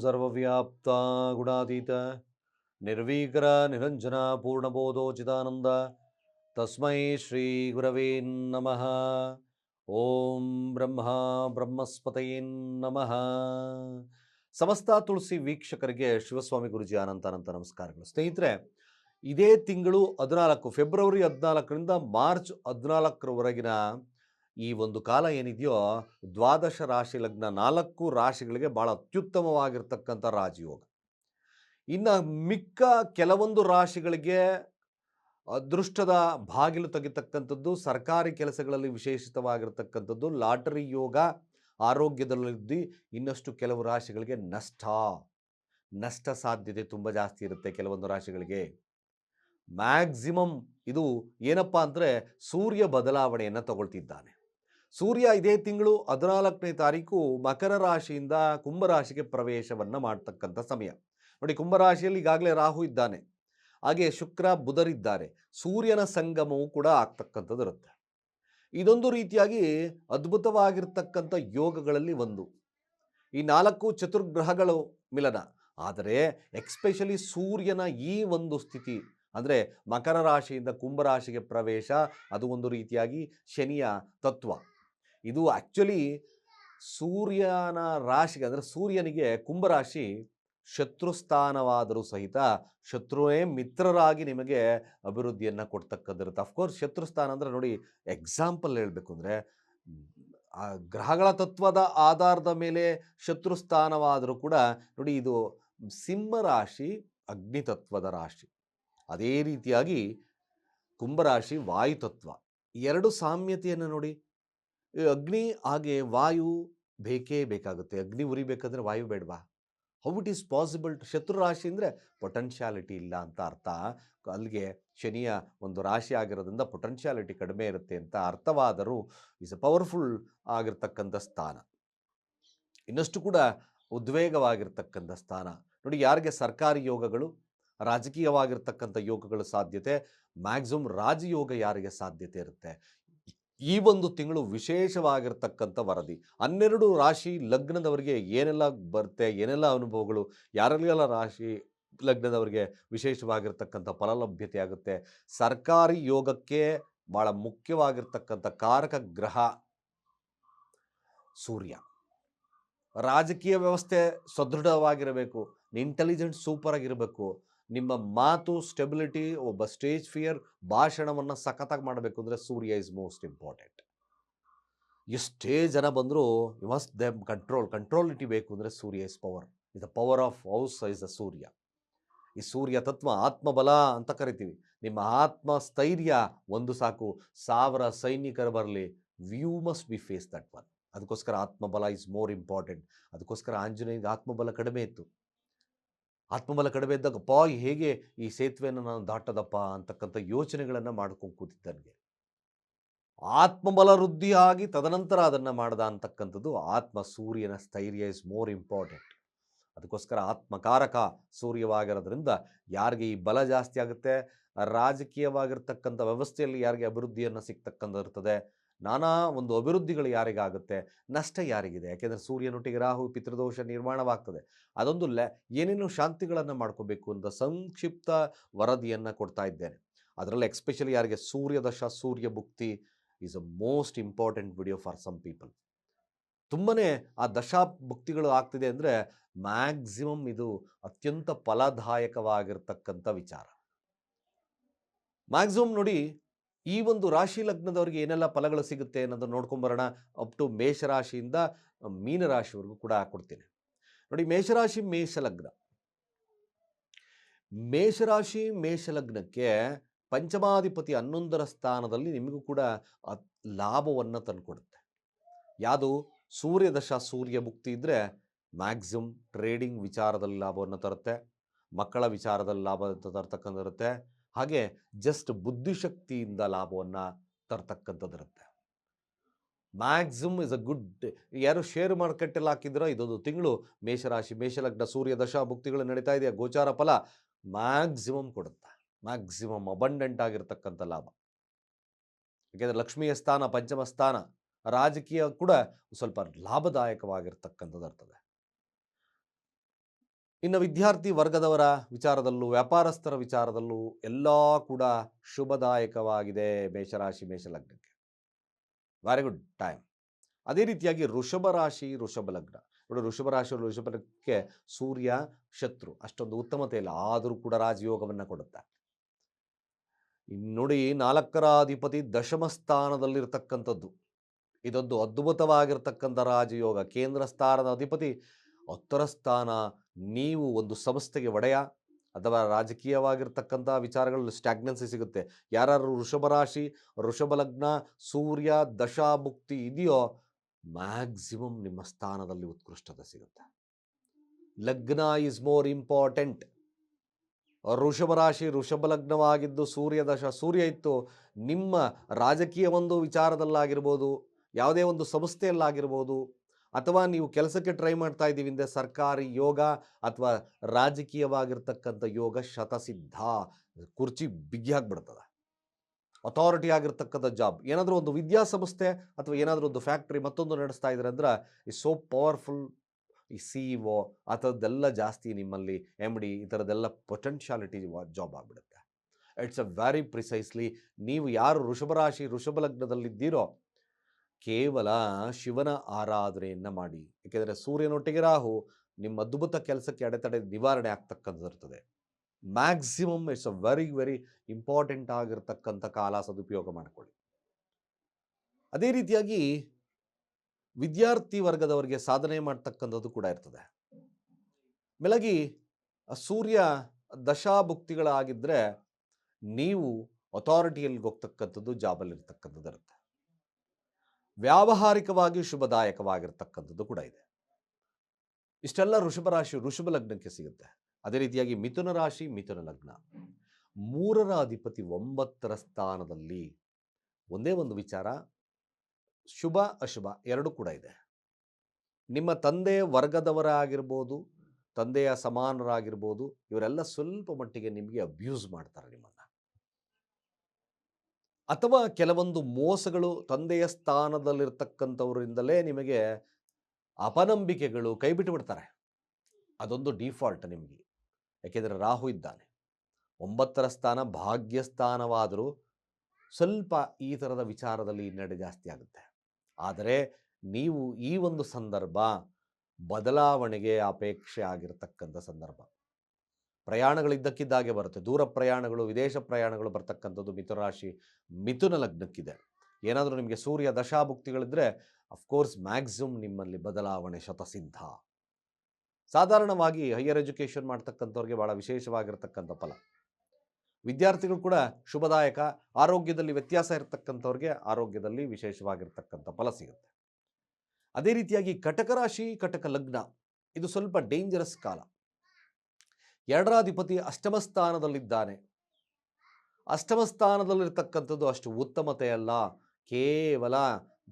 ಸರ್ವವ್ಯಾಪ್ತ ಗುಣಾತೀತ. ನಿರ್ವೀಕರ ನಿರಂಜನ ಪೂರ್ಣಬೋಧೋಚಿತಾನಂದ ತಸ್ಮೈ ಶ್ರೀ ಗುರವೇ ನಮಃ. ಓಂ ಬ್ರಹ್ಮ ಬ್ರಹ್ಮಸ್ಪತಯೇ ನಮಃ. ಸಮಸ್ತ ತುಳಸಿ ವೀಕ್ಷಕರಿಗೆ ಶಿವಸ್ವಾಮಿ ಗುರುಜಿ ಅನಂತ ಅನಂತ ನಮಸ್ಕಾರಗಳು. ಸ್ನೇಹಿತರೆ, ಇದೇ ತಿಂಗಳು ಹದಿನಾಲ್ಕು, ಫೆಬ್ರವರಿ ಹದಿನಾಲ್ಕರಿಂದ ಮಾರ್ಚ್ ಹದಿನಾಲ್ಕರವರೆಗಿನ ಈ ಒಂದು ಕಾಲ ಏನಿದೆಯೋ, ದ್ವಾದಶ ರಾಶಿ ಲಗ್ನ ನಾಲ್ಕು ರಾಶಿಗಳಿಗೆ ಭಾಳ ಅತ್ಯುತ್ತಮವಾಗಿರ್ತಕ್ಕಂಥ ರಾಜಯೋಗ. ಇನ್ನು ಮಿಕ್ಕ ಕೆಲವೊಂದು ರಾಶಿಗಳಿಗೆ ಅದೃಷ್ಟದ ಬಾಗಿಲು ತೆಗಿತಕ್ಕಂಥದ್ದು, ಸರ್ಕಾರಿ ಕೆಲಸಗಳಲ್ಲಿ ವಿಶೇಷಿತವಾಗಿರ್ತಕ್ಕಂಥದ್ದು, ಲಾಟರಿ ಯೋಗ ಆರೋಗ್ಯದಲ್ಲಿ ಇನ್ನಷ್ಟು ಕೆಲವು ರಾಶಿಗಳಿಗೆ ನಷ್ಟ. ನಷ್ಟ ಸಾಧ್ಯತೆ ತುಂಬ ಜಾಸ್ತಿ ಇರುತ್ತೆ ಕೆಲವೊಂದು ರಾಶಿಗಳಿಗೆ. ಮ್ಯಾಕ್ಸಿಮಮ್ ಇದು ಏನಪ್ಪ ಅಂದರೆ ಸೂರ್ಯ ಬದಲಾವಣೆಯನ್ನು ತಗೊಳ್ತಿದ್ದಾನೆ. ಸೂರ್ಯ ಇದೇ ತಿಂಗಳು ಹದಿನಾಲ್ಕನೇ ತಾರೀಕು ಮಕರ ರಾಶಿಯಿಂದ ಕುಂಭರಾಶಿಗೆ ಪ್ರವೇಶವನ್ನು ಮಾಡ್ತಕ್ಕಂಥ ಸಮಯ. ನೋಡಿ ಕುಂಭರಾಶಿಯಲ್ಲಿ ಈಗಾಗಲೇ ರಾಹು ಇದ್ದಾನೆ. ಹಾಗೆ ಶುಕ್ರ ಬುಧರಿದ್ದಾರೆ ಸೂರ್ಯನ ಸಂಗಮವು ಕೂಡ ಆಗ್ತಕ್ಕಂಥದ್ದು ಇರುತ್ತೆ. ಇದೊಂದು ರೀತಿಯಾಗಿ ಅದ್ಭುತವಾಗಿರ್ತಕ್ಕಂಥ ಯೋಗಗಳಲ್ಲಿ ಒಂದು. ಈ ನಾಲ್ಕು ಚತುರ್ಗ್ರಹಗಳು ಮಿಲನ. ಆದರೆ ಎಕ್ಸ್ಪೆಷಲಿ ಸೂರ್ಯನ ಈ ಒಂದು ಸ್ಥಿತಿ, ಅಂದರೆ ಮಕರ ರಾಶಿಯಿಂದ ಕುಂಭರಾಶಿಗೆ ಪ್ರವೇಶ, ಅದು ಒಂದು ರೀತಿಯಾಗಿ ಶನಿಯ ತತ್ವ. ಇದು ಆ್ಯಕ್ಚುಲಿ ಸೂರ್ಯನ ರಾಶಿಗೆ ಅಂದರೆ ಸೂರ್ಯನಿಗೆ ಕುಂಭರಾಶಿ ಶತ್ರುಸ್ಥಾನವಾದರೂ ಸಹಿತ ಶತ್ರುವೇ ಮಿತ್ರರಾಗಿ ನಿಮಗೆ ಅಭಿವೃದ್ಧಿಯನ್ನು ಕೊಡ್ತಕ್ಕದ್ದಿರುತ್ತೆ. ಅಫ್ಕೋರ್ಸ್ ಶತ್ರುಸ್ಥಾನ ಅಂದರೆ ನೋಡಿ ಎಕ್ಸಾಂಪಲ್ ಹೇಳಬೇಕು ಅಂದರೆ ಗ್ರಹಗಳ ತತ್ವದ ಆಧಾರದ ಮೇಲೆ ಶತ್ರುಸ್ಥಾನವಾದರೂ ಕೂಡ ನೋಡಿ ಇದು ಸಿಂಹ ರಾಶಿ ಅಗ್ನಿತತ್ವದ ರಾಶಿ. ಅದೇ ರೀತಿಯಾಗಿ ಕುಂಭರಾಶಿ ವಾಯುತತ್ವ ಎರಡು ಸಾಮ್ಯತೆಯನ್ನು ನೋಡಿ ಅಗ್ನಿ ಹಾಗೆ ವಾಯು ಬೇಕೇ ಬೇಕಾಗುತ್ತೆ. ಅಗ್ನಿ ಉರಿಬೇಕಂದ್ರೆ ವಾಯು ಬೇಡವಾ? ಹೌ ಇಟ್ ಈಸ್ ಪಾಸಿಬಲ್ ಶತ್ರು ರಾಶಿ ಅಂದರೆ ಪೊಟೆನ್ಷಿಯಾಲಿಟಿ ಇಲ್ಲ ಅಂತ ಅರ್ಥ. ಅಲ್ಲಿಗೆ ಶನಿಯ ಒಂದು ರಾಶಿ ಆಗಿರೋದ್ರಿಂದ ಪೊಟೆನ್ಷಿಯಾಲಿಟಿ ಕಡಿಮೆ ಇರುತ್ತೆ ಅಂತ ಅರ್ಥವಾದರೂ ಇಸ್ ಅ ಪವರ್ಫುಲ್ ಆಗಿರ್ತಕ್ಕಂಥ ಸ್ಥಾನ. ಇನ್ನಷ್ಟು ಕೂಡ ಉದ್ವೇಗವಾಗಿರ್ತಕ್ಕಂಥ ಸ್ಥಾನ. ನೋಡಿ, ಯಾರಿಗೆ ಸರ್ಕಾರಿ ಯೋಗಗಳು, ರಾಜಕೀಯವಾಗಿರ್ತಕ್ಕಂಥ ಯೋಗಗಳು ಸಾಧ್ಯತೆ ಮ್ಯಾಕ್ಸಿಮಮ್ ರಾಜಯೋಗ ಯಾರಿಗೆ ಸಾಧ್ಯತೆ ಇರುತ್ತೆ? ಈ ಒಂದು ತಿಂಗಳು ವಿಶೇಷವಾಗಿರ್ತಕ್ಕಂಥ ವರದಿ. ಹನ್ನೆರಡು ರಾಶಿ ಲಗ್ನದವರಿಗೆ ಏನೆಲ್ಲ ಬರುತ್ತೆ, ಏನೆಲ್ಲ ಅನುಭವಗಳು ಯಾರೆಲ್ಲ ರಾಶಿ ಲಗ್ನದವರಿಗೆ ವಿಶೇಷವಾಗಿರ್ತಕ್ಕಂಥ ಫಲಲಭ್ಯತೆ ಆಗುತ್ತೆ. ಸರ್ಕಾರಿ ಯೋಗಕ್ಕೆ ಭಾಳ ಮುಖ್ಯವಾಗಿರ್ತಕ್ಕಂಥ ಕಾರಕ ಗ್ರಹ ಸೂರ್ಯ. ರಾಜಕೀಯ ವ್ಯವಸ್ಥೆ ಸದೃಢವಾಗಿರಬೇಕು ಇಂಟೆಲಿಜೆಂಟ್ ಸೂಪರ್ ಆಗಿರಬೇಕು. ನಿಮ್ಮ ಮಾತು ಸ್ಟೆಬಿಲಿಟಿ ಒಬ್ಬ ಸ್ಟೇಜ್ ಫಿಯರ್ ಭಾಷಣವನ್ನು ಸಖತ್ತಾಗಿ ಮಾಡಬೇಕು ಅಂದರೆ ಸೂರ್ಯ ಇಸ್ ಮೋಸ್ಟ್ ಇಂಪಾರ್ಟೆಂಟ್ ಎಷ್ಟೇ ಜನ ಬಂದರೂ ಯು ಮಸ್ಟ್ ದೆಮ್ ಕಂಟ್ರೋಲ್ ಕಂಟ್ರೋಲಿಟಿ ಬೇಕು ಅಂದರೆ Surya is power is the power of house is the Surya ಈ ಸೂರ್ಯ ತತ್ವ ಆತ್ಮಬಲ ಅಂತ ಕರಿತೀವಿ. ನಿಮ್ಮ ಆತ್ಮ ಸ್ಥೈರ್ಯ ಒಂದು ಸಾಕು. ಸಾವಿರ ಸೈನಿಕರು ಬರಲಿ view must be face that one ಅದಕ್ಕೋಸ್ಕರ ಆತ್ಮಬಲ ಇಸ್ ಮೋರ್ ಇಂಪಾರ್ಟೆಂಟ್ ಅದಕ್ಕೋಸ್ಕರ ಆಂಜನೇಯಗೆ ಆತ್ಮಬಲ ಕಡಿಮೆ ಇತ್ತು. ಆತ್ಮಬಲ ಕಡಿಮೆ ಇದ್ದಾಗ ಪಾ ಹೇಗೆ ಈ ಸೇತುವೆಯನ್ನು ನಾನು ದಾಟದಪ್ಪ ಅಂತಕ್ಕಂಥ ಯೋಚನೆಗಳನ್ನು ಮಾಡ್ಕೊಂಡು ಕೂತಿದ್ದನಿಗೆ ಆತ್ಮಬಲ ವೃದ್ಧಿಯಾಗಿ ತದನಂತರ ಅದನ್ನು ಮಾಡದ ಅಂತಕ್ಕಂಥದ್ದು ಆತ್ಮ ಸೂರ್ಯನ ಸ್ಥೈರ್ಯ ಇಸ್ ಮೋರ್ ಇಂಪಾರ್ಟೆಂಟ್ ಅದಕ್ಕೋಸ್ಕರ ಆತ್ಮಕಾರಕ ಸೂರ್ಯವಾಗಿರೋದ್ರಿಂದ ಯಾರಿಗೆ ಈ ಬಲ ಜಾಸ್ತಿ ಆಗುತ್ತೆ? ರಾಜಕೀಯವಾಗಿರ್ತಕ್ಕಂಥ ವ್ಯವಸ್ಥೆಯಲ್ಲಿ ಯಾರಿಗೆ ಅಭಿವೃದ್ಧಿಯನ್ನು ಸಿಗ್ತಕ್ಕಂಥ ಇರ್ತದೆ? ನಾನಾ ಒಂದು ಅಭಿವೃದ್ಧಿಗಳು ಯಾರಿಗಾಗುತ್ತೆ? ನಷ್ಟ ಯಾರಿಗಿದೆ? ಯಾಕೆಂದರೆ ಸೂರ್ಯನೊಟ್ಟಿಗೆ ರಾಹು ಪಿತೃದೋಷ ನಿರ್ಮಾಣವಾಗ್ತದೆ. ಅದೊಂದು ಲೆ, ಏನೇನು ಶಾಂತಿಗಳನ್ನು ಮಾಡ್ಕೋಬೇಕು ಅಂತ ಸಂಕ್ಷಿಪ್ತ ವರದಿಯನ್ನು ಕೊಡ್ತಾ ಇದ್ದೇನೆ. ಅದರಲ್ಲಿ ಎಕ್ಸ್ಪೆಷಲಿ ಯಾರಿಗೆ ಸೂರ್ಯದಶ, Surya ಭುಕ್ತಿ is a most important video for some people. ತುಂಬನೇ ಆ ದಶಾ ಭುಕ್ತಿಗಳು ಆಗ್ತಿದೆ ಅಂದರೆ ಮ್ಯಾಕ್ಸಿಮಮ್ ಇದು ಅತ್ಯಂತ ಫಲದಾಯಕವಾಗಿರ್ತಕ್ಕಂಥ ವಿಚಾರ. ಮ್ಯಾಕ್ಸಿಮಮ್ ನೋಡಿ ಈ ಒಂದು ರಾಶಿ ಲಗ್ನದವರಿಗೆ ಏನೆಲ್ಲ ಫಲಗಳು ಸಿಗುತ್ತೆ ಅನ್ನೋದನ್ನು ನೋಡ್ಕೊಂಬರೋಣ ಅಪ್ ಟು ಮೇಷರಾಶಿಯಿಂದ ಮೀನರಾಶಿವರೆಗೂ ಕೂಡ ಕೊಡ್ತೀನಿ. ನೋಡಿ, ಮೇಷರಾಶಿ, ಮೇಷಲಗ್ನ. ಮೇಷರಾಶಿ, ಮೇಷಲಗ್ನಕ್ಕೆ ಪಂಚಮಾಧಿಪತಿ ಹನ್ನೊಂದರ ಸ್ಥಾನದಲ್ಲಿ ನಿಮಗೂ ಕೂಡ ಲಾಭವನ್ನ ತಂದುಕೊಡುತ್ತೆ. ಯಾವುದು? ಸೂರ್ಯದಶ ಸೂರ್ಯ ಮುಕ್ತಿ ಇದ್ದರೆ ಮ್ಯಾಕ್ಸಿಮಮ್ ಟ್ರೇಡಿಂಗ್ ವಿಚಾರದಲ್ಲಿ ಲಾಭವನ್ನು ತರುತ್ತೆ. ಮಕ್ಕಳ ವಿಚಾರದಲ್ಲಿ ಲಾಭ ತರ್ತಕ್ಕಂಥದ್ದಿರುತ್ತೆ ಹಾಗೆ ಜಸ್ಟ್ ಬುದ್ಧಿಶಕ್ತಿಯಿಂದ ಲಾಭವನ್ನು ತರ್ತಕ್ಕಂಥದ್ದಿರುತ್ತೆ. ಮ್ಯಾಕ್ಸಿಮಮ್ ಇಸ್ ಅ ಗುಡ್ ಯಾರು ಶೇರ್ ಮಾರ್ಕೆಟಲ್ಲಿ ಹಾಕಿದ್ರೋ ಇದೊಂದು ತಿಂಗಳು ಮೇಷರಾಶಿ, ಮೇಷಲಗ್ನ, ಸೂರ್ಯ ದಶಾ ಭುಕ್ತಿಗಳು ನಡೀತಾ ಇದೆಯಾ? ಗೋಚಾರ ಫಲ ಮ್ಯಾಕ್ಸಿಮಮ್ ಕೊಡುತ್ತೆ. ಮ್ಯಾಕ್ಸಿಮಮ್ ಅಬಂಡೆಂಟ್ ಆಗಿರ್ತಕ್ಕಂಥ ಲಾಭ. ಯಾಕೆಂದರೆ ಲಕ್ಷ್ಮಿಯ ಸ್ಥಾನ, ಪಂಚಮ ಸ್ಥಾನ ರಾಜಕೀಯ ಕೂಡ ಸ್ವಲ್ಪ ಲಾಭದಾಯಕವಾಗಿರ್ತಕ್ಕಂಥದ್ದು ಇರ್ತದೆ ಇನ್ನು ವಿದ್ಯಾರ್ಥಿ ವರ್ಗದವರ ವಿಚಾರದಲ್ಲೂ, ವ್ಯಾಪಾರಸ್ಥರ ವಿಚಾರದಲ್ಲೂ ಎಲ್ಲ ಕೂಡ ಶುಭದಾಯಕವಾಗಿದೆ ಮೇಷರಾಶಿ, ಮೇಷಲಗ್ನಕ್ಕೆ. ವೆರಿ ಗುಡ್ ಟೈಮ್ ಅದೇ ರೀತಿಯಾಗಿ ಋಷಭ ರಾಶಿ ಋಷಭ ಲಗ್ನ. ನೋಡಿ ಋಷಭ ರಾಶಿ ಋಷಭ ಲಗ್ನಕ್ಕೆ ಸೂರ್ಯ, ಶತ್ರು ಅಷ್ಟೊಂದು ಉತ್ತಮತೆ ಇಲ್ಲ. ಆದರೂ ಕೂಡ ರಾಜಯೋಗವನ್ನು ಕೊಡುತ್ತೆ. ನೋಡಿ ನಾಲ್ಕರ ಅಧಿಪತಿ ದಶಮ ಸ್ಥಾನದಲ್ಲಿರ್ತಕ್ಕಂಥದ್ದು. ಇದೊಂದು ಅದ್ಭುತವಾಗಿರ್ತಕ್ಕಂಥ ರಾಜಯೋಗ. ಕೇಂದ್ರ ಸ್ಥಾನದ ಅಧಿಪತಿ, ಹತ್ತರ ಸ್ಥಾನ ನೀವು ಒಂದು ಸಂಸ್ಥೆಗೆ ಒಡೆಯ ಅಥವಾ ರಾಜಕೀಯವಾಗಿರ್ತಕ್ಕಂಥ ವಿಚಾರಗಳಲ್ಲಿ ಸ್ಟ್ಯಾಗ್ನೆನ್ಸಿ ಸಿಗುತ್ತೆ. ಯಾರು ವೃಷಭ ರಾಶಿ, ವೃಷಭ ಲಗ್ನ, ಸೂರ್ಯ ದಶಾಭುಕ್ತಿ ಇದೆಯೋ ಮ್ಯಾಕ್ಸಿಮಮ್ ನಿಮ್ಮ ಸ್ಥಾನದಲ್ಲಿ ಉತ್ಕೃಷ್ಟತೆ ಸಿಗುತ್ತೆ. ಲಗ್ನ ಈಸ್ ಮೋರ್ ಇಂಪಾರ್ಟೆಂಟ್ ವೃಷಭ ರಾಶಿ, ವೃಷಭ ಲಗ್ನವಾಗಿದ್ದು ಸೂರ್ಯ, ದಶ, ಸೂರ್ಯ ಇತ್ತು, ನಿಮ್ಮ ರಾಜಕೀಯ ಒಂದು ವಿಚಾರದಲ್ಲಾಗಿರ್ಬೋದು, ಯಾವುದೇ ಒಂದು ಸಂಸ್ಥೆಯಲ್ಲಾಗಿರ್ಬೋದು ಅಥವಾ ನೀವು ಕೆಲಸಕ್ಕೆ ಟ್ರೈ ಮಾಡ್ತಾ ಇದ್ದೀವಿ ಅಂದರೆ ಸರ್ಕಾರಿ ಯೋಗ ಅಥವಾ ರಾಜಕೀಯವಾಗಿರ್ತಕ್ಕಂಥ ಯೋಗ ಶತಸಿದ್ಧ, ಕುರ್ಚಿ ಬಿಗಿ ಆಗಿಬಿಡ್ತದೆ. ಅಥಾರಿಟಿ ಆಗಿರ್ತಕ್ಕಂಥ ಜಾಬ್ ಏನಾದರೂ ಒಂದು ವಿದ್ಯಾಸಂಸ್ಥೆ ಅಥವಾ ಏನಾದರೂ ಒಂದು ಫ್ಯಾಕ್ಟ್ರಿ ಮತ್ತೊಂದು ನಡೆಸ್ತಾ ಇದ್ದಾರೆ ಅಂದ್ರೆ ಈ ಸೋ ಪವರ್ಫುಲ್ ಈ ಸಿ ಇ ಒ ಆ ಥರದ್ದೆಲ್ಲ ಜಾಸ್ತಿ ನಿಮ್ಮಲ್ಲಿ ಎಂ ಡಿ ಈ ಥರದ್ದೆಲ್ಲ ಪೊಟೆನ್ಷಿಯಾಲಿಟಿ ಜಾಬ್ ಆಗಿಬಿಡುತ್ತೆ. ಇಟ್ಸ್ ಅ ವೆರಿ ಪ್ರಿಸೈಸ್ಲಿ ನೀವು ಯಾರು ಋಷಭರಾಶಿ ರಾಶಿ ವೃಷಭ ಲಗ್ನದಲ್ಲಿದ್ದೀರೋ ಕೇವಲ ಶಿವನ ಆರಾಧನೆಯನ್ನು ಮಾಡಿ. ಏಕೆಂದರೆ ಸೂರ್ಯನೊಟ್ಟಿಗೆ ರಾಹು ನಿಮ್ಮ ಅದ್ಭುತ ಕೆಲಸಕ್ಕೆ ಅಡೆತಡೆ ನಿವಾರಣೆ ಆಗ್ತಕ್ಕಂಥದ್ದು ಇರ್ತದೆ. Maximum it's a very very important ಆಗಿರ್ತಕ್ಕಂಥ ಕಾಲ ಸದುಪಯೋಗ ಮಾಡಿಕೊಳ್ಳಿ. ಅದೇ ರೀತಿಯಾಗಿ ವಿದ್ಯಾರ್ಥಿ ವರ್ಗದವರಿಗೆ ಸಾಧನೆ ಮಾಡ್ತಕ್ಕಂಥದ್ದು ಕೂಡ ಇರ್ತದೆ. ಮೇಲಾಗಿ ಸೂರ್ಯ ದಶಾಭುಕ್ತಿಗಳಾಗಿದ್ದರೆ ನೀವು ಅಥಾರಿಟಿಯಲ್ಲಿ ಹೋಗ್ತಕ್ಕಂಥದ್ದು ಜಾಬಲ್ಲಿ ಇರ್ತಕ್ಕಂಥದ್ದು ಇರುತ್ತೆ. ವ್ಯಾವಹಾರಿಕವಾಗಿ ಶುಭದಾಯಕವಾಗಿರ್ತಕ್ಕಂಥದ್ದು ಕೂಡ ಇದೆ. ಇಷ್ಟೆಲ್ಲ ಋಷಭ ರಾಶಿ ಋಷಭ ಲಗ್ನಕ್ಕೆ ಸಿಗುತ್ತೆ. ಅದೇ ರೀತಿಯಾಗಿ ಮಿಥುನ ರಾಶಿ, ಮಿಥುನ ಲಗ್ನ. ಮೂರರ ಅಧಿಪತಿ ಒಂಬತ್ತರ ಸ್ಥಾನದಲ್ಲಿ ಒಂದೇ ಒಂದು ವಿಚಾರ, ಶುಭ, ಅಶುಭ ಎರಡೂ ಕೂಡ ಇದೆ. ನಿಮ್ಮ ತಂದೆ ವರ್ಗದವರಾಗಿರ್ಬೋದು, ತಂದೆಯ ಸಮಾನರಾಗಿರ್ಬೋದು, ಇವರೆಲ್ಲ ಸ್ವಲ್ಪ ಮಟ್ಟಿಗೆ ನಿಮಗೆ ಅಬ್ಯೂಸ್ ಮಾಡ್ತಾರೆ ನಿಮ್ಮನ್ನು. ಅಥವಾ ಕೆಲವೊಂದು ಮೋಸಗಳು ತಂದೆಯ ಸ್ಥಾನದಲ್ಲಿರ್ತಕ್ಕಂಥವರಿಂದಲೇ ನಿಮಗೆ ಅಪನಂಬಿಕೆಗಳು ಕೈಬಿಟ್ಟು ಬಿಡ್ತಾರೆ. ಅದೊಂದು ಡಿಫಾಲ್ಟ್ ನಿಮಗೆ. ಯಾಕೆಂದರೆ ರಾಹು ಇದ್ದಾನೆ. ಒಂಬತ್ತರ ಸ್ಥಾನ ಭಾಗ್ಯ ಸ್ಥಾನವಾದರೂ ಸ್ವಲ್ಪ ಈ ಥರದ ವಿಚಾರದಲ್ಲಿ ಹಿನ್ನಡೆ ಜಾಸ್ತಿ ಆಗುತ್ತೆ. ಆದರೆ ನೀವು ಈ ಒಂದು ಸಂದರ್ಭ ಬದಲಾವಣೆಗೆ ಅಪೇಕ್ಷೆ ಆಗಿರತಕ್ಕಂಥ ಸಂದರ್ಭ. ಪ್ರಯಾಣಗಳಿದ್ದಕ್ಕಿದ್ದಾಗೆ ಬರುತ್ತೆ. ದೂರ ಪ್ರಯಾಣಗಳು, ವಿದೇಶ ಪ್ರಯಾಣಗಳು ಬರ್ತಕ್ಕಂಥದ್ದು ಮಿಥುರಾಶಿ ಮಿಥುನ ಲಗ್ನಕ್ಕಿದೆ. ಏನಾದರೂ ನಿಮಗೆ ಸೂರ್ಯ ದಶಾಭುಕ್ತಿಗಳಿದ್ರೆ ಅಫ್ಕೋರ್ಸ್ ಮ್ಯಾಕ್ಸಿಮಮ್ ನಿಮ್ಮಲ್ಲಿ ಬದಲಾವಣೆ ಶತಸಿದ್ಧ. ಸಾಧಾರಣವಾಗಿ ಹೈಯರ್ ಎಜುಕೇಷನ್ ಮಾಡ್ತಕ್ಕಂಥವ್ರಿಗೆ ಭಾಳ ವಿಶೇಷವಾಗಿರ್ತಕ್ಕಂಥ ಫಲ. ವಿದ್ಯಾರ್ಥಿಗಳು ಕೂಡ ಶುಭದಾಯಕ, ಆರೋಗ್ಯದಲ್ಲಿ ವ್ಯತ್ಯಾಸ ಇರತಕ್ಕಂಥವ್ರಿಗೆ ಆರೋಗ್ಯದಲ್ಲಿ ವಿಶೇಷವಾಗಿರ್ತಕ್ಕಂಥ ಫಲ ಸಿಗುತ್ತೆ. ಅದೇ ರೀತಿಯಾಗಿ ಕಟಕ ರಾಶಿ, ಕಟಕ ಲಗ್ನ, ಇದು ಸ್ವಲ್ಪ ಡೇಂಜರಸ್ ಕಾಲ. ಎರಡರಾಧಿಪತಿ ಅಷ್ಟಮ ಸ್ಥಾನದಲ್ಲಿದ್ದಾನೆ. ಅಷ್ಟಮ ಸ್ಥಾನದಲ್ಲಿರ್ತಕ್ಕಂಥದ್ದು ಅಷ್ಟು ಉತ್ತಮತೆ ಅಲ್ಲ. ಕೇವಲ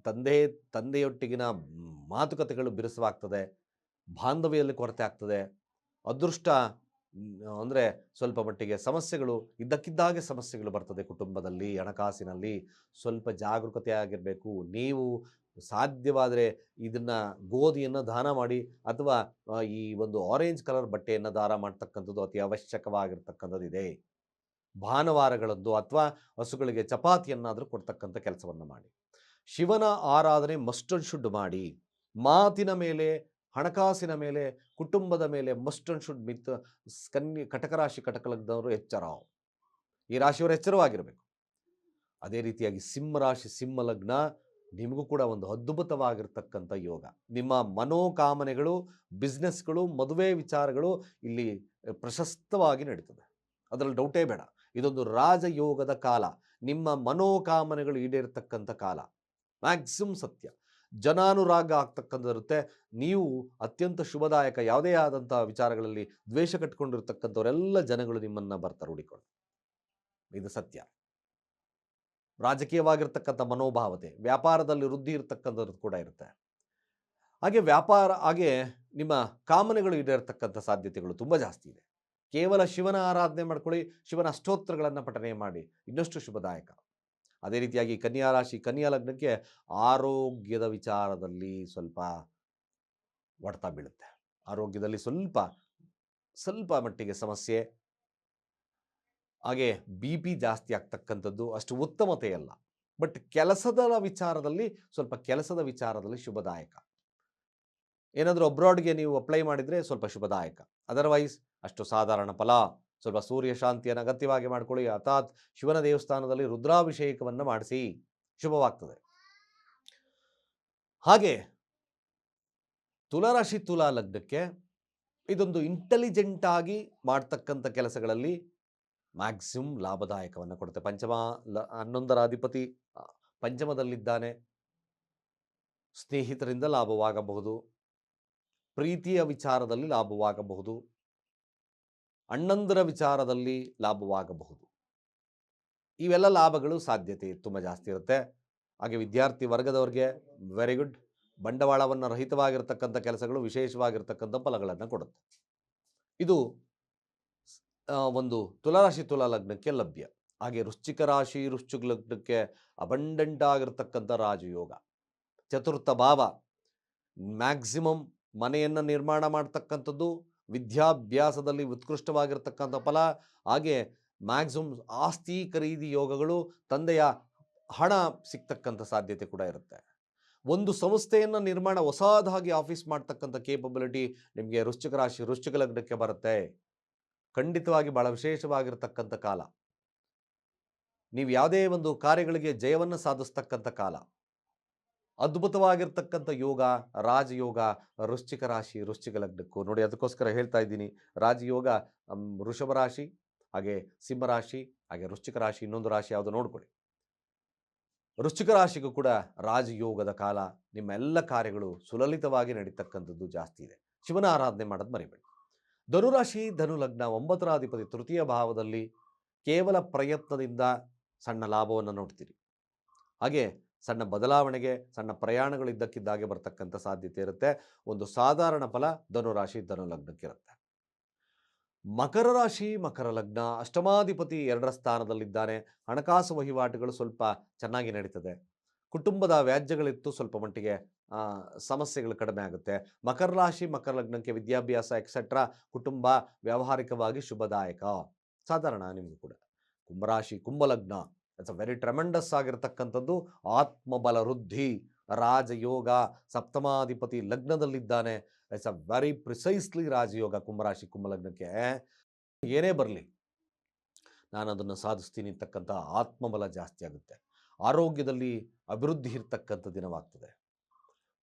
ತಂದೆ, ತಂದೆಯೊಟ್ಟಿಗಿನ ಮಾತುಕತೆಗಳು ಬಿರುಸವಾಗ್ತದೆ ಬಾಂಧವ್ಯದಲ್ಲಿ ಕೊರತೆ ಆಗ್ತದೆ. ಅದೃಷ್ಟ, ಅಂದರೆ ಸ್ವಲ್ಪ ಮಟ್ಟಿಗೆ ಸಮಸ್ಯೆಗಳು, ಇದ್ದಕ್ಕಿದ್ದಾಗೆ ಸಮಸ್ಯೆಗಳು ಬರ್ತದೆ ಕುಟುಂಬದಲ್ಲಿ, ಹಣಕಾಸಿನಲ್ಲಿ. ಸ್ವಲ್ಪ ಜಾಗರೂಕತೆ ಆಗಿರಬೇಕು. ನೀವು ಸಾಧ್ಯವಾದರೆ ಇದನ್ನು ಗೋಧಿಯನ್ನು ದಾನ ಮಾಡಿ ಅಥವಾ ಈ ಒಂದು ಆರೆಂಜ್ ಕಲರ್ ಬಟ್ಟೆಯನ್ನು ದಾನ ಮಾಡ್ತಕ್ಕಂಥದ್ದು ಅತಿ ಅವಶ್ಯಕವಾಗಿರ್ತಕ್ಕಂಥದ್ದಿದೆ ಭಾನುವಾರಗಳದ್ದು ಅಥವಾ ಹಸುಗಳಿಗೆ ಚಪಾತಿಯನ್ನಾದರೂ ಕೊಡ್ತಕ್ಕಂಥ ಕೆಲಸವನ್ನು ಮಾಡಿ. ಶಿವನ ಆರಾಧನೆ ಮಸ್ಟ್ ಶುಡ್ ಮಾಡಿ. ಮಾತಿನ ಮೇಲೆ, ಹಣಕಾಸಿನ ಮೇಲೆ, ಕುಟುಂಬದ ಮೇಲೆ ಮಸ್ಟ್ ಅಂಡ್ ಶುಡ್ ಮಿತ್, ಕನ್ಯ ಕಟಕ ರಾಶಿ ಕಟಕ ಲಗ್ನವರು ಎಚ್ಚರ. ಈ ರಾಶಿಯವರು ಎಚ್ಚರವಾಗಿರಬೇಕು. ಅದೇ ರೀತಿಯಾಗಿ ಸಿಂಹ ರಾಶಿ, ಸಿಂಹ ಲಗ್ನ ನಿಮಗೂ ಕೂಡ ಒಂದು ಅದ್ಭುತವಾಗಿರ್ತಕ್ಕಂಥ ಯೋಗ. ನಿಮ್ಮ ಮನೋಕಾಮನೆಗಳು, ಬಿಸ್ನೆಸ್ಗಳು, ಮದುವೆ ವಿಚಾರಗಳು ಇಲ್ಲಿ ಪ್ರಶಸ್ತವಾಗಿ ನಡೀತದೆ. ಅದರಲ್ಲಿ ಡೌಟೇ ಬೇಡ. ಇದೊಂದು ರಾಜಯೋಗದ ಕಾಲ. ನಿಮ್ಮ ಮನೋಕಾಮನೆಗಳು ಈಡೇರ್ತಕ್ಕಂಥ ಕಾಲ. ಮ್ಯಾಕ್ಸಿಮಮ್ ಸತ್ಯ. ಜನಾನುರಾಗ ಆಗ್ತಕ್ಕಂಥದ್ದಿರುತ್ತೆ. ನೀವು ಅತ್ಯಂತ ಶುಭದಾಯಕ ಯಾವುದೇ ಆದಂಥ ವಿಚಾರಗಳಲ್ಲಿ ದ್ವೇಷ ಕಟ್ಕೊಂಡಿರ್ತಕ್ಕಂಥವರೆಲ್ಲ ಜನಗಳು ನಿಮ್ಮನ್ನು ಬರ್ತಾರೆ ಹುಡಿಕೊಂಡು ಇದು ಸತ್ಯ. ರಾಜಕೀಯವಾಗಿರ್ತಕ್ಕಂಥ ಮನೋಭಾವತೆ, ವ್ಯಾಪಾರದಲ್ಲಿ ವೃದ್ಧಿ ಇರತಕ್ಕಂಥದ್ದು ಕೂಡ ಇರುತ್ತೆ. ಹಾಗೆ ವ್ಯಾಪಾರ, ಹಾಗೆ ನಿಮ್ಮ ಕಾಮನೆಗಳು ಈಡೇರ್ತಕ್ಕಂಥ ಸಾಧ್ಯತೆಗಳು ತುಂಬ ಜಾಸ್ತಿ ಇದೆ. ಕೇವಲ ಶಿವನ ಆರಾಧನೆ ಮಾಡ್ಕೊಳ್ಳಿ, ಶಿವನ ಅಷ್ಟೋತ್ರಗಳನ್ನು ಪಠನೆ ಮಾಡಿ, ಇನ್ನಷ್ಟು ಶುಭದಾಯಕ. ಅದೇ ರೀತಿಯಾಗಿ ಕನ್ಯಾ ರಾಶಿ, ಕನ್ಯಾ ಲಗ್ನಕ್ಕೆ ಆರೋಗ್ಯದ ವಿಚಾರದಲ್ಲಿ ಸ್ವಲ್ಪ ಒಡ್ತಾ ಬೀಳುತ್ತೆ. ಆರೋಗ್ಯದಲ್ಲಿ ಸ್ವಲ್ಪ ಸ್ವಲ್ಪ ಮಟ್ಟಿಗೆ ಸಮಸ್ಯೆ ಹಾಗೆ ಬಿ ಪಿ ಜಾಸ್ತಿ ಆಗ್ತಕ್ಕಂಥದ್ದು ಅಷ್ಟು ಉತ್ತಮತೆ ಅಲ್ಲ ಬಟ್ ಕೆಲಸದ ವಿಚಾರದಲ್ಲಿ ಸ್ವಲ್ಪ ಕೆಲಸದ ವಿಚಾರದಲ್ಲಿ ಶುಭದಾಯಕ. ಏನಾದರೂ ಅಬ್ರಾಡ್ಗೆ ನೀವು ಅಪ್ಲೈ ಮಾಡಿದರೆ ಸ್ವಲ್ಪ ಶುಭದಾಯಕ. ಅದರ್ವೈಸ್ ಅಷ್ಟು ಸಾಧಾರಣ ಫಲ. ಸ್ವಲ್ಪ ಸೂರ್ಯ ಶಾಂತಿಯನ್ನು ಅಗತ್ಯವಾಗಿ ಮಾಡ್ಕೊಳ್ಳಿ. ಅರ್ಥಾತ್ ಶಿವನ ದೇವಸ್ಥಾನದಲ್ಲಿ ರುದ್ರಾಭಿಷೇಕವನ್ನು ಮಾಡಿಸಿ ಶುಭವಾಗ್ತದೆ. ಹಾಗೆ ತುಲಾರಾಶಿ ತುಲಾ ಲಗ್ನಕ್ಕೆ ಇದೊಂದು ಇಂಟೆಲಿಜೆಂಟ್ ಆಗಿ ಮಾಡ್ತಕ್ಕಂಥ ಕೆಲಸಗಳಲ್ಲಿ ಮ್ಯಾಕ್ಸಿಮಮ್ ಲಾಭದಾಯಕವನ್ನು ಕೊಡುತ್ತೆ. ಪಂಚಮ, ಲ, ಹನ್ನೊಂದರ ಅಧಿಪತಿ ಪಂಚಮದಲ್ಲಿದ್ದಾನೆ. ಸ್ನೇಹಿತರಿಂದ ಲಾಭವಾಗಬಹುದು. ಪ್ರೀತಿಯ ವಿಚಾರದಲ್ಲಿ ಲಾಭವಾಗಬಹುದು. ಅಣ್ಣಂದರ ವಿಚಾರದಲ್ಲಿ ಲಾಭವಾಗಬಹುದು. ಇವೆಲ್ಲ ಲಾಭಗಳು ಸಾಧ್ಯತೆ ತುಂಬ ಜಾಸ್ತಿ ಇರುತ್ತೆ. ಹಾಗೆ ವಿದ್ಯಾರ್ಥಿ ವರ್ಗದವರಿಗೆ ವೆರಿ ಗುಡ್ ಬಂಡವಾಳವನ್ನು ರಹಿತವಾಗಿರ್ತಕ್ಕಂಥ ಕೆಲಸಗಳು ವಿಶೇಷವಾಗಿರ್ತಕ್ಕಂಥ ಫಲಗಳನ್ನು ಕೊಡುತ್ತೆ. ಇದು ಒಂದು ತುಲಾರಾಶಿ ತುಲಾ ಲಗ್ನಕ್ಕೆ ಲಭ್ಯ. ಹಾಗೆ ವೃಶ್ಚಿಕ ರಾಶಿ, ವೃಶ್ಚಿಕ ಲಗ್ನಕ್ಕೆ ಅಬಂಡೆಂಟ್ ಆಗಿರ್ತಕ್ಕಂಥ ರಾಜಯೋಗ. ಚತುರ್ಥ ಭಾವ. ಮ್ಯಾಕ್ಸಿಮಮ್ ಮನೆಯನ್ನು ನಿರ್ಮಾಣ ಮಾಡ್ತಕ್ಕಂಥದ್ದು, ವಿದ್ಯಾಭ್ಯಾಸದಲ್ಲಿ ಉತ್ಕೃಷ್ಟವಾಗಿರ್ತಕ್ಕಂಥ ಫಲ. ಹಾಗೆ ಮ್ಯಾಕ್ಸಿಮಮ್ ಆಸ್ತಿ ಖರೀದಿ ಯೋಗಗಳು, ತಂದೆಯ ಹಣ ಸಿಗ್ತಕ್ಕಂಥ ಸಾಧ್ಯತೆ ಕೂಡ ಇರುತ್ತೆ. ಒಂದು ಸಂಸ್ಥೆಯನ್ನು ನಿರ್ಮಾಣ ಹೊಸದಾಗಿ ಆಫೀಸ್ ಮಾಡ್ತಕ್ಕಂಥ ಕೇಪಬಿಲಿಟಿ ನಿಮಗೆ ವೃಶ್ಚಿಕ ರಾಶಿ, ವೃಶ್ಚಿಕ ಲಗ್ನಕ್ಕೆ ಬರುತ್ತೆ. ಖಂಡಿತವಾಗಿ ಬಹಳ ವಿಶೇಷವಾಗಿರ್ತಕ್ಕಂಥ ಕಾಲ. ನೀವು ಯಾವುದೇ ಒಂದು ಕಾರ್ಯಗಳಿಗೆ ಜಯವನ್ನು ಸಾಧಿಸ್ತಕ್ಕಂಥ ಕಾಲ. ಅದ್ಭುತವಾಗಿರ್ತಕ್ಕಂಥ ಯೋಗ, ರಾಜಯೋಗ, ವೃಶ್ಚಿಕ ರಾಶಿ, ವೃಶ್ಚಿಕ ಲಗ್ನಕ್ಕೂ. ನೋಡಿ, ಅದಕ್ಕೋಸ್ಕರ ಹೇಳ್ತಾ ಇದ್ದೀನಿ. ರಾಜಯೋಗ ವೃಷಭ ರಾಶಿ, ಹಾಗೆ ಸಿಂಹ ರಾಶಿ, ಹಾಗೆ ವೃಶ್ಚಿಕ ರಾಶಿ, ಇನ್ನೊಂದು ರಾಶಿ ಯಾವುದು ನೋಡ್ಕೊಳ್ಳಿ. ವೃಶ್ಚಿಕ ರಾಶಿಗೂ ಕೂಡ ರಾಜಯೋಗದ ಕಾಲ ನಿಮ್ಮ ಎಲ್ಲ ಕಾರ್ಯಗಳು ಸುಲಲಿತವಾಗಿ ನಡೀತಕ್ಕಂಥದ್ದು ಜಾಸ್ತಿ ಇದೆ. ಶಿವನ ಆರಾಧನೆ ಮಾಡೋದು ಮರಿಬೇಡಿ. ಧನುರಾಶಿ ಧನು ಲಗ್ನ ಒಂಬತ್ತರ ಅಧಿಪತಿ ತೃತೀಯ ಭಾವದಲ್ಲಿ ಕೇವಲ ಪ್ರಯತ್ನದಿಂದ ಸಣ್ಣ ಲಾಭವನ್ನು ನೋಡ್ತೀರಿ. ಹಾಗೆ ಸಣ್ಣ ಬದಲಾವಣೆಗೆ, ಸಣ್ಣ ಪ್ರಯಾಣಗಳು ಇದ್ದಕ್ಕಿದ್ದಾಗೆ ಬರ್ತಕ್ಕಂಥ ಸಾಧ್ಯತೆ ಇರುತ್ತೆ. ಒಂದು ಸಾಧಾರಣ ಫಲ ಧನುರಾಶಿ ಧನು ಲಗ್ನಕ್ಕಿರುತ್ತೆ ಮಕರ ರಾಶಿ, ಮಕರ ಲಗ್ನ ಅಷ್ಟಮಾಧಿಪತಿ ಎರಡರ ಸ್ಥಾನದಲ್ಲಿದ್ದಾನೆ. ಹಣಕಾಸು ವಹಿವಾಟುಗಳು ಸ್ವಲ್ಪ ಚೆನ್ನಾಗಿ ನಡೀತದೆ. ಕುಟುಂಬದ ವ್ಯಾಜ್ಯಗಳಿತ್ತು ಸ್ವಲ್ಪ ಮಟ್ಟಿಗೆ ಸಮಸ್ಯೆಗಳು ಕಡಿಮೆ ಆಗುತ್ತೆ. ಮಕರ ರಾಶಿ, ಮಕರ ಲಗ್ನಕ್ಕೆ ವಿದ್ಯಾಭ್ಯಾಸ ಎಕ್ಸೆಟ್ರಾ ಕುಟುಂಬ ವ್ಯಾವಹಾರಿಕವಾಗಿ ಶುಭದಾಯಕ. ಸಾಧಾರಣ ನಿಮಗೆ ಕೂಡ. ಕುಂಭರಾಶಿ, ಕುಂಭಲಗ್ನ ಇಟ್ಸ್ ಅ ವೆರಿ ಟ್ರೆಮೆಂಡಸ್ ಆಗಿರ್ತಕ್ಕಂಥದ್ದು ಆತ್ಮಬಲ ವೃದ್ಧಿ ರಾಜಯೋಗ, ಸಪ್ತಮಾಧಿಪತಿ ಲಗ್ನದಲ್ಲಿದ್ದಾನೆ. ಇಟ್ಸ್ ಅ ವೆರಿ ಪ್ರಿಸೈಸ್ಲಿ ರಾಜಯೋಗ ಕುಂಭರಾಶಿ, ಕುಂಭಲಗ್ನಕ್ಕೆ. ಏನೇ ಬರಲಿ, ನಾನು ಅದನ್ನು ಸಾಧಿಸ್ತೀನಿ ಅಂತಕ್ಕಂಥ ಆತ್ಮಬಲ ಜಾಸ್ತಿ ಆಗುತ್ತೆ. ಆರೋಗ್ಯದಲ್ಲಿ ಅಭಿವೃದ್ಧಿ ಇರ್ತಕ್ಕಂಥ ದಿನವಾಗ್ತದೆ.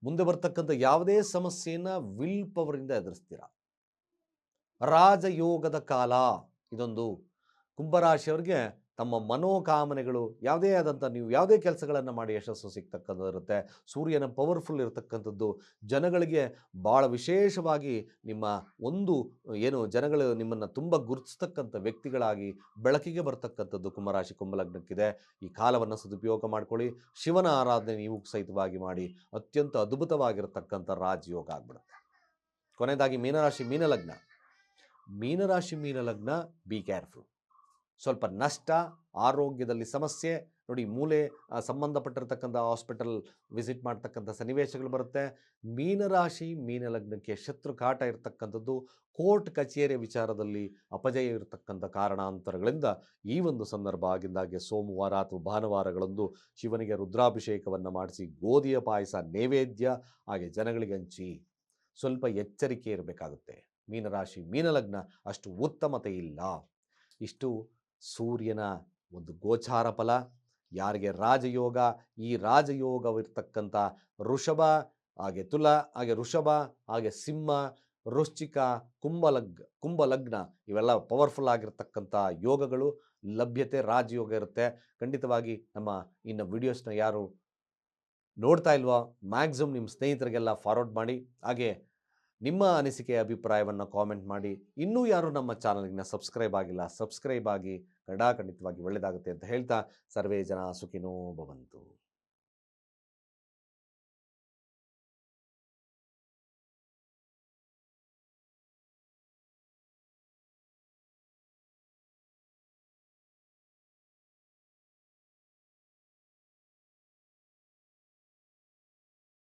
ಮುಂದೆ ಬರ್ತಕ್ಕಂಥ ಯಾವುದೇ ಸಮಸ್ಯೆಯನ್ನು ವಿಲ್ ಪವರಿಂದ ಎದುರಿಸ್ತೀರಾ? ರಾಜಯೋಗದ ಕಾಲ ಇದೊಂದು. ಕುಂಭರಾಶಿಯವರಿಗೆ ತಮ್ಮ ಮನೋಕಾಮನೆಗಳು ಯಾವುದೇ ಆದಂಥ ನೀವು ಯಾವುದೇ ಕೆಲಸಗಳನ್ನು ಮಾಡಿ ಯಶಸ್ಸು ಸಿಗ್ತಕ್ಕಂಥದ್ದು ಇರುತ್ತೆ. ಸೂರ್ಯನ ಪವರ್ಫುಲ್ ಇರತಕ್ಕಂಥದ್ದು. ಜನಗಳಿಗೆ ಭಾಳ ವಿಶೇಷವಾಗಿ ನಿಮ್ಮ ಒಂದು, ಏನು ಜನಗಳು ನಿಮ್ಮನ್ನು ತುಂಬ ಗುರುತಿಸ್ತಕ್ಕಂಥ ವ್ಯಕ್ತಿಗಳಾಗಿ ಬೆಳಕಿಗೆ ಬರ್ತಕ್ಕಂಥದ್ದು ಕುಂಭರಾಶಿ, ಕುಂಭಲಗ್ನಕ್ಕಿದೆ. ಈ ಕಾಲವನ್ನು ಸದುಪಯೋಗ ಮಾಡ್ಕೊಳ್ಳಿ. ಶಿವನ ಆರಾಧನೆ ನೀವು ಸಹಿತವಾಗಿ ಮಾಡಿ. ಅತ್ಯಂತ ಅದ್ಭುತವಾಗಿರತಕ್ಕಂಥ ರಾಜಯೋಗ ಆಗ್ಬಿಡುತ್ತೆ. ಕೊನೆಯದಾಗಿ ಮೀನರಾಶಿ, ಮೀನಲಗ್ನ. ಮೀನರಾಶಿ, ಮೀನಲಗ್ನ ಬಿ ಕೇರ್ಫುಲ್ ಸ್ವಲ್ಪ ನಷ್ಟ, ಆರೋಗ್ಯದಲ್ಲಿ ಸಮಸ್ಯೆ, ನೋಡಿ ಮೂಲೆ ಸಂಬಂಧಪಟ್ಟಿರತಕ್ಕಂಥ ಹಾಸ್ಪಿಟಲ್ ವಿಸಿಟ್ ಮಾಡ್ತಕ್ಕಂಥ ಸನ್ನಿವೇಶಗಳು ಬರುತ್ತೆ. ಮೀನರಾಶಿ, ಮೀನಲಗ್ನಕ್ಕೆ ಶತ್ರು ಕಾಟ ಇರತಕ್ಕಂಥದ್ದು, ಕೋರ್ಟ್ ಕಚೇರಿ ವಿಚಾರದಲ್ಲಿ ಅಪಜಯ ಇರತಕ್ಕಂಥ ಕಾರಣಾಂತರಗಳಿಂದ ಈ ಒಂದು ಸಂದರ್ಭ ಆಗಿಂದಾಗೆ ಸೋಮವಾರ ಅಥವಾ ಭಾನುವಾರಗಳಂದು ಶಿವನಿಗೆ ರುದ್ರಾಭಿಷೇಕವನ್ನು ಮಾಡಿಸಿ ಗೋಧಿಯ ಪಾಯಸ, ನೈವೇದ್ಯ, ಹಾಗೆ ಜನಗಳಿಗೆ ಹಂಚಿ ಸ್ವಲ್ಪ ಎಚ್ಚರಿಕೆ ಇರಬೇಕಾಗುತ್ತೆ. ಮೀನರಾಶಿ, ಮೀನಲಗ್ನ ಅಷ್ಟು ಉತ್ತಮತೆ ಇಲ್ಲ. ಇಷ್ಟು ಸೂರ್ಯನ ಒಂದು ಗೋಚಾರ ಫಲ, ಯಾರಿಗೆ ರಾಜಯೋಗ, ಈ ರಾಜಯೋಗವಿರ್ತಕ್ಕಂಥ ಋಷಭ, ಹಾಗೆ ತುಲ, ಹಾಗೆ ಋಷಭ, ಹಾಗೆ ಸಿಂಹ, ವೃಶ್ಚಿಕ, ಕುಂಭಲಗ್, ಕುಂಭಲಗ್ನ ಇವೆಲ್ಲ ಪವರ್ಫುಲ್ ಆಗಿರ್ತಕ್ಕಂಥ ಯೋಗಗಳು, ಲಭ್ಯತೆ, ರಾಜಯೋಗ ಇರುತ್ತೆ. ಖಂಡಿತವಾಗಿ ನಮ್ಮ ಇನ್ನು ವಿಡಿಯೋಸ್ನ ಯಾರು ನೋಡ್ತಾ ಇಲ್ವೋ ಮ್ಯಾಕ್ಸಿಮಮ್ ನಿಮ್ಮ ಸ್ನೇಹಿತರಿಗೆಲ್ಲ ಫಾರ್ವರ್ಡ್ ಮಾಡಿ, ಹಾಗೆ ನಿಮ್ಮ ಅನಿಸಿಕೆ, ಅಭಿಪ್ರಾಯವನ್ನು ಕಾಮೆಂಟ್ ಮಾಡಿ. ಇನ್ನೂ ಯಾರು ನಮ್ಮ ಚಾನಲ್ನ ಸಬ್ಸ್ಕ್ರೈಬ್ ಆಗಿಲ್ಲ ಸಬ್ಸ್ಕ್ರೈಬ್ ಆಗಿ ಖಂಡಿತವಾಗಿ ಒಳ್ಳೆಯದಾಗುತ್ತೆ ಅಂತ ಹೇಳ್ತಾ ಸರ್ವೇ ಜನ ಸುಖಿನೋ ಭವಂತು.